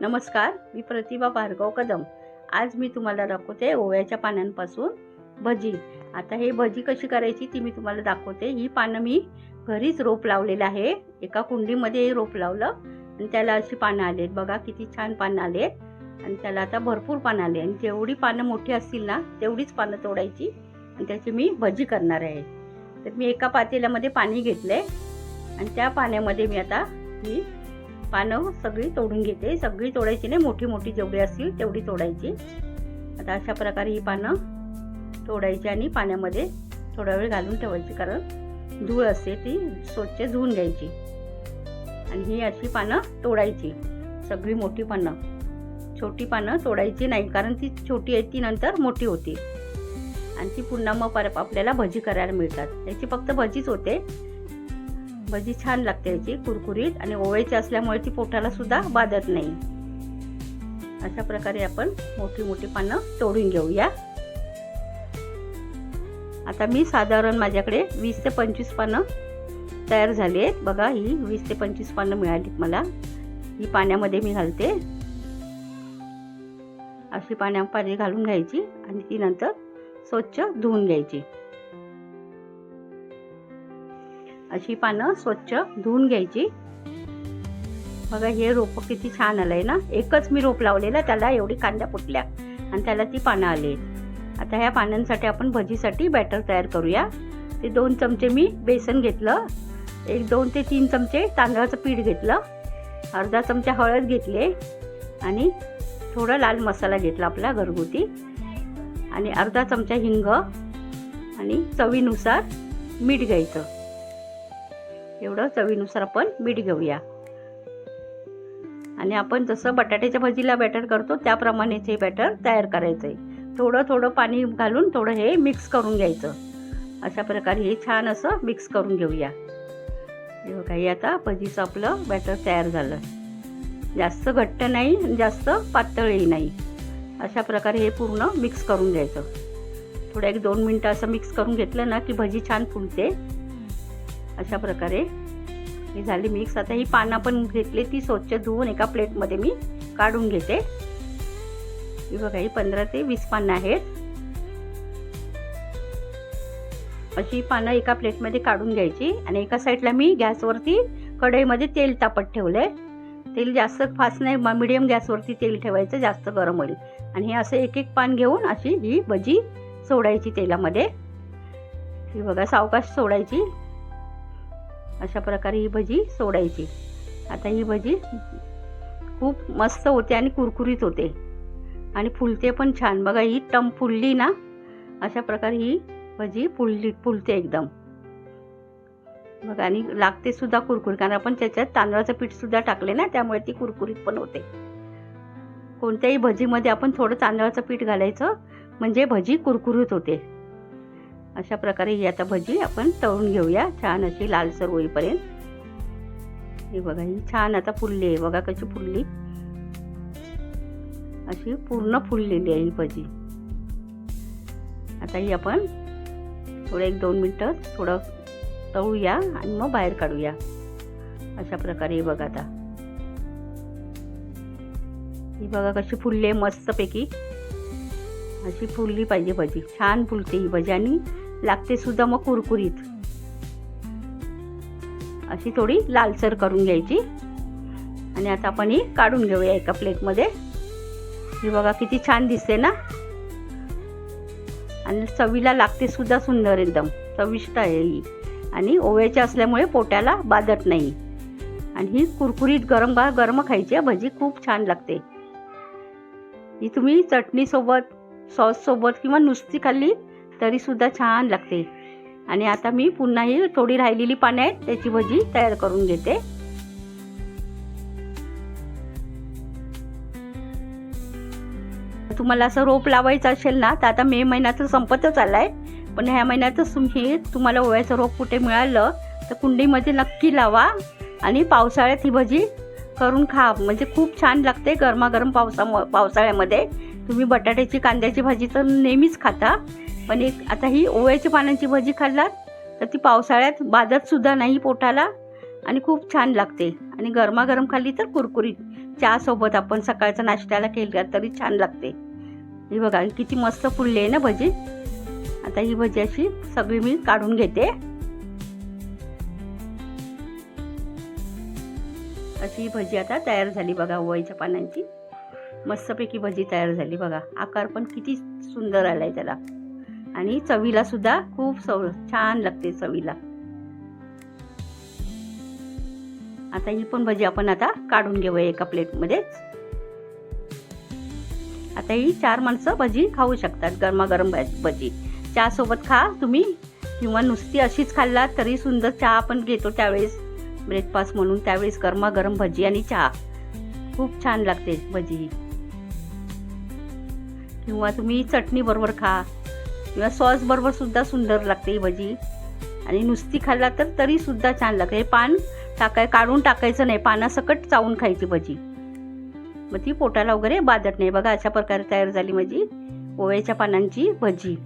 नमस्कार मी प्रतिभा भार्गव कदम. आज मी तुम्हाला दाखवते ओव्याच्या पानांपासून भजी. आता हे भजी कशी करायची ती मी तुम्हाला दाखवते. ही पानं मी घरीच रोप लावलेलं आहे. एका कुंडीमध्ये रोप लावलं आणि त्याला अशी पानं आलेत. बघा किती छान पानं आलेत. आणि त्याला आता भरपूर पानं आले. आणि जेवढी पानं मोठी असतील ना तेवढीच पानं तोडायची. आणि त्याची मी भजी करणार आहे. तर मी एका पातेल्यामध्ये पाणी घेतलं आहे आणि त्या पाण्यामध्ये मी आता ही पानं सगळी तोडून घेते. सगळी तोडायची नाही मोठी मोठी जेवढी असतील तेवढी तोडायची. आता अशा प्रकारे ही पानं तोडायची आणि पाण्यामध्ये थोडा वेळ घालून ठेवायची कारण धूळ असते ती स्वच्छ धुवून घ्यायची. आणि ही अशी पानं तोडायची. सगळी मोठी पानं. छोटी पानं तोडायची नाही कारण ती छोटी आहे ती नंतर मोठी होती. आणि ती पुन्हा मग परत आपल्याला भजी करायला मिळतात. याची फक्त भजीच होते. भजी छान लागते याची कुरकुरीत आणि ओव्याची असल्यामुळे ती पोटाला सुद्धा बाधत नाही. अशा प्रकारे आपण मोठी मोठी पानं तोडून घेऊया. आता मी साधारण माझ्याकडे वीस ते पंचवीस पानं तयार झाली आहेत. बघा ही वीस ते पंचवीस पानं मिळालीत मला. ही पाण्यामध्ये मी घालते. अशी पाण्या पाणी घालून घ्यायची आणि ती नंतर स्वच्छ धुवून घ्यायची. अशी पानं स्वच्छ धुवून घ्यायची. बघा हे रोप किती छान आलंय ना? एकच मी रोप लावलेला त्याला एवढी कांद्या फुटल्या आणि त्याला ती पानं आली. आता ह्या पानांसाठी आपण भजीसाठी बॅटर तयार करूया. ते दोन चमचे मी बेसन घेतलं. एक दोन ते तीन चमचे तांदळाचं पीठ घेतलं. अर्धा चमचा हळद घेतले आणि थोडा लाल मसाला घेतला आपला घरगुती. आणि अर्धा चमचा हिंग आणि चवीनुसार मीठ घ्यायचं. एवढं चवीनुसार आपण मीठ घेऊया. आणि आपण जसं बटाट्याच्या भजीला बॅटर करतो त्याप्रमाणेच हे बॅटर तयार करायचं आहे थोडं थोडं पाणी घालून थोडं हे मिक्स करून घ्यायचं. अशा प्रकारे हे छान असं मिक्स करून घेऊया. हे बघा हे आता भजीचं आपलं बॅटर तयार झालं. जास्त घट्ट नाही आणि जास्त पातळही नाही. अशा प्रकारे हे पूर्ण मिक्स करून घ्यायचं. थोडं एक दोन मिनटं असं मिक्स करून घेतलं ना की भजी छान फुलते. अशा प्रकारे हे झाली मिक्स आता ही पानं पण घेतली ती स्वच्छ धुवून एका प्लेटमध्ये मी काढून घेते. ही बघा ही पंधरा ते वीस पानं आहेत. अशी पानं एका प्लेटमध्ये काढून घ्यायची आणि एका साईडला मी गॅसवरती कढईमध्ये तेल तापत ठेवलंय. तेल जास्त फास्ट नाही मिडियम गॅसवरती तेल ठेवायचं जास्त गरम होईल. आणि हे असं एक एक पान घेऊन अशी ही भजी सोडायची तेलामध्ये. ही बघा सावकाश सोडायची. अशा प्रकारे ही भजी सोडायची. आता ही भजी खूप मस्त होते आणि कुरकुरीत होते. आणि फुलते पण छान. बघा ही टम फुलली ना अशा प्रकारे ही भजी फुलली फुलते एकदम. बघा आणि लागते सुद्धा कुरकुरी कारण आपण त्याच्यात तांदळाचं पीठ सुद्धा टाकले ना त्यामुळे ती कुरकुरीत पण होते. कोणत्याही भजीमध्ये आपण थोडं तांदळाचं पीठ घालायचं म्हणजे भजी कुरकुरीत होते. अशा प्रकारे ही आता भजी आपण तळून घेऊया. छान अशी लालसर होईपर्यंत. हे बघा ही छान आता फुलली आहे. बघा कशी फुलली. अशी पूर्ण फुललेली आहे ही भजी. आता ही आपण थोडं एक दोन मिनटं थोडं तळूया आणि मग बाहेर काढूया. अशा प्रकारे हे बघा आता. ही बघा कशी फुलली आहे मस्तपैकी. अशी फुलली पाहिजे भजी. छान फुलते ही भजी आणि लागते सुद्धा मग कुरकुरीत. अशी थोडी लालसर करून घ्यायची. आणि आता आपण ही काढून घेऊया एका प्लेटमध्ये ही बघा किती छान दिसते ना? आणि चवीला लागते सुद्धा सुंदर एकदम. चविष्ट आहे ही. आणि ओव्याची असल्यामुळे पोट्याला बाधत नाही. आणि ही कुरकुरीत गरम गरम खायची. भजी खूप छान लागते. ही तुम्ही चटणीसोबत सॉससोबत किंवा नुसती खाल्ली तरीसुद्धा छान लागते. आणि आता मी पुन्हा ही थोडी राहिलेली पाने आहेत त्याची भजी तयार करून घेते. तुम्हाला असं रोप लावायचं असेल ना तर आता मे महिन्याचं संपतच आलाय. पण ह्या महिन्यातच तुम्ही तुम्हाला ओव्याचं रोप कुठे मिळालं तर कुंडीमध्ये नक्की लावा. आणि पावसाळ्यात ही भजी करून खा. म्हणजे खूप छान लागते गरमागरम पावसा पावसाळ्यामध्ये. तुम्ही बटाट्याची कांद्याची भाजी तर नेहमीच खाता पण एक आता ही ओव्याच्या पानांची भजी खाल्लात तर ती पावसाळ्यात बाधतसुद्धा नाही पोटाला आणि खूप छान लागते. आणि गरमागरम खाल्ली तर कुरकुरीत. चहासोबत आपण सकाळचा नाश्त्याला केलं तरी छान लागते. ही बघा किती मस्त फुलली आहे ना भजी. आता ही भजी अशी सगळी मी काढून घेते. अशी ही भजी आता तयार झाली बघा ओवाईच्या पानांची. मस्तपैकी भजी तयार झाली बघा. आकार पण किती सुंदर आलाय त्याला. आणि चवीला सुद्धा खूप सव छान लागते चवीला. आता ही पण भजी आपण आता काढून घेऊया एका प्लेटमध्येच आता ही चार माणसं भजी खाऊ शकतात गरमागरम भजी. चहासोबत खा तुम्ही. किंवा नुसती अशीच खाल्ला तरी सुंदर चहा आपण घेतो त्यावेळेस. ब्रेकफास्ट म्हणून त्यावेळेस गरमागरम भजी आणि चहा. खूप छान लागते भजी ही. किंवा तुम्ही चटणी बरोबर खा. किंवा सॉस बरोबर सुद्धा सुंदर लागते ही भजी. आणि नुसती खाल्ला तर तरी सुद्धा छान लागते. हे पान टाकाय काढून टाकायचं नाही. पानासकट चावून खायची भजी. मग ती पोटाला वगैरे बाधत नाही. बघा अशा प्रकारे तयार झाली माझी ओव्याच्या पानांची भजी.